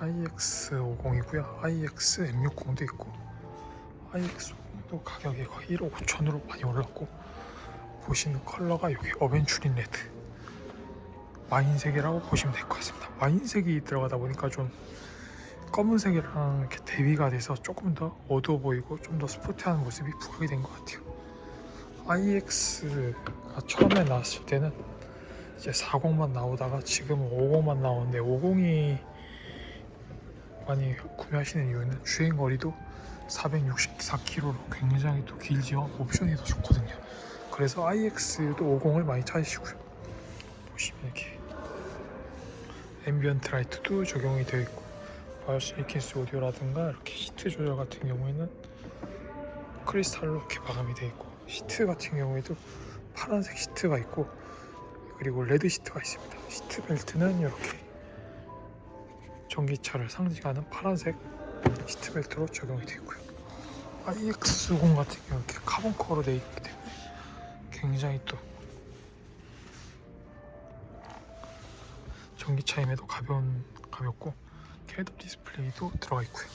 IX50이고요. IX M60도 있고 IX50도 가격이 거의 1억 5천으로 많이 올랐고 보시는 컬러가 여기 어벤츄린 레드 와인색이라고 보시면 될 것 같습니다. 와인색이 들어가다 보니까 좀 검은색이랑 이렇게 대비가 돼서 조금 더 어두워 보이고 좀 더 스포티한 모습이 부각이 된 것 같아요. IX가 처음에 나왔을 때는 이제 40만 나오다가 지금은 50만 나오는데 50이 많이 구매하시는 이유는 주행 거리도 464km로 굉장히 또 길지요. 옵션이 더 좋거든요. 그래서 IX도 50을 많이 찾으시고요. 보시면 이렇게 앰비언트 라이트도 적용이 되어 있고 바이오스 리킨스 오디오라든가 이렇게 시트 조절 같은 경우에는 크리스탈로 이렇게 마감이 되어 있고 시트 같은 경우에도 파란색 시트가 있고 그리고 레드 시트가 있습니다. 시트 벨트는 이렇게 전기차를 상징하는 파란색 시트 벨트로 적용이 되어 있고요. IX50 같은 경우 이렇게 카본 커로 되어 있기 때문에 굉장히 또 전기차임에도 가벼운 가볍고 헤드업 디스플레이도 들어가 있고요.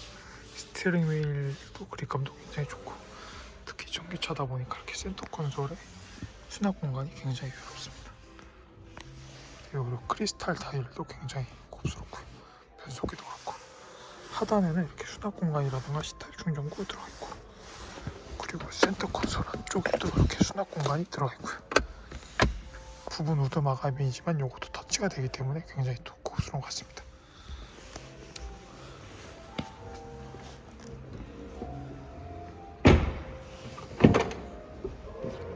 스티어링 휠도 그립감도 굉장히 좋고 특히 전기차다 보니까 이렇게 센터 콘솔에 수납 공간이 굉장히 유롭습니다. 그리고 크리스탈 타일도 굉장히 곱스럽고요. 변속기도 그렇고 하단에는 이렇게 수납 공간이라든가 시타일 충전구 들어가 있고 그리고 센터 콘솔 안쪽에도 이렇게 수납 공간이 들어가 있고요. 부분 우드 마감이지만 이것도 터치가 되기 때문에 굉장히 또 고급스러운 것 같습니다.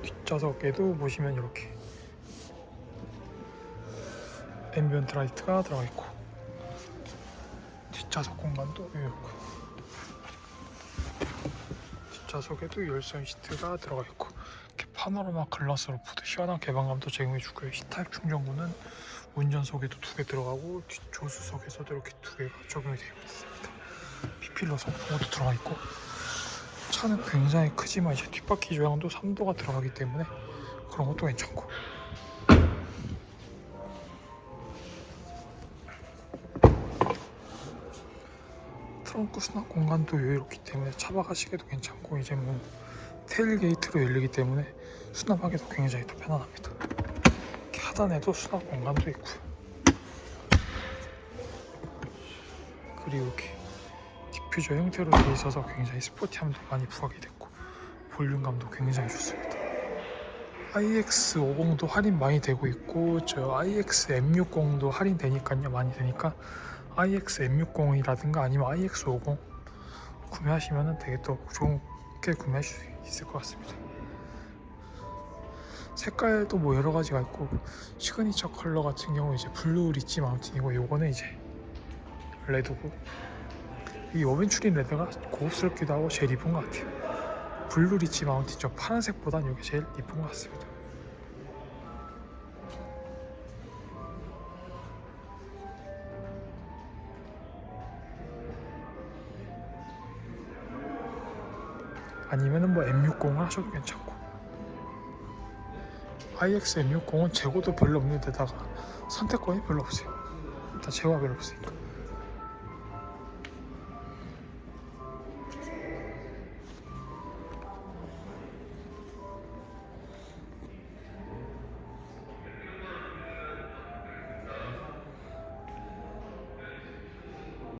뒷좌석에도 보시면 이렇게 앰비언트 라이트가 들어가 있고 뒷좌석 공간도 이렇고 뒷좌석에도 열선 시트가 들어가 있고 이렇게 파노라마 글라스 루프도 시원한 개방감도 제공해주고요 히타입 충전구는 운전석에도 두 개 들어가고 뒷조수석에서도 이렇게 두 개가 적용이 되어 있습니다. 피필러 선풍기도 들어가 있고 차는 굉장히 크지만 이제 뒷바퀴 조향도 3도가 들어가기 때문에 그런 것도 괜찮고 트렁크 수납 공간도 여유롭기 때문에 차박하시기도 괜찮고 이제 뭐 테일게이트로 열리기 때문에 수납하기도 굉장히 더 편안합니다 하단에도 수납 공간도 있고요 그리고 이렇게 디퓨저 형태로 되어 있어서 굉장히 스포티함도 많이 부각이 됐고 볼륨감도 굉장히 좋습니다. IX50도 할인 많이 되고 있고 저 IX M60도 할인되니까요 많이 되니까 IX M60이라든가 아니면 IX50 구매하시면 되게 또 좋게 구매하실 수 있을 것 같습니다. 색깔도 뭐 여러 가지가 있고 시그니처 컬러 같은 경우 이제 블루 리치 마운틴이고 요거는 이제 레드고 이 어벤츄린 레드가 고급스럽기도 하고 제일 이쁜 것 같아요. 블루 리치 마운틴 저 파란색보단 이게 제일 이쁜 것 같습니다. 아니면은 뭐 M60을 하셔도 괜찮고 IX M60은 재고도 별로 없는 데다가 선택권이 별로 없어요. 일단 재고가 별로 없으니까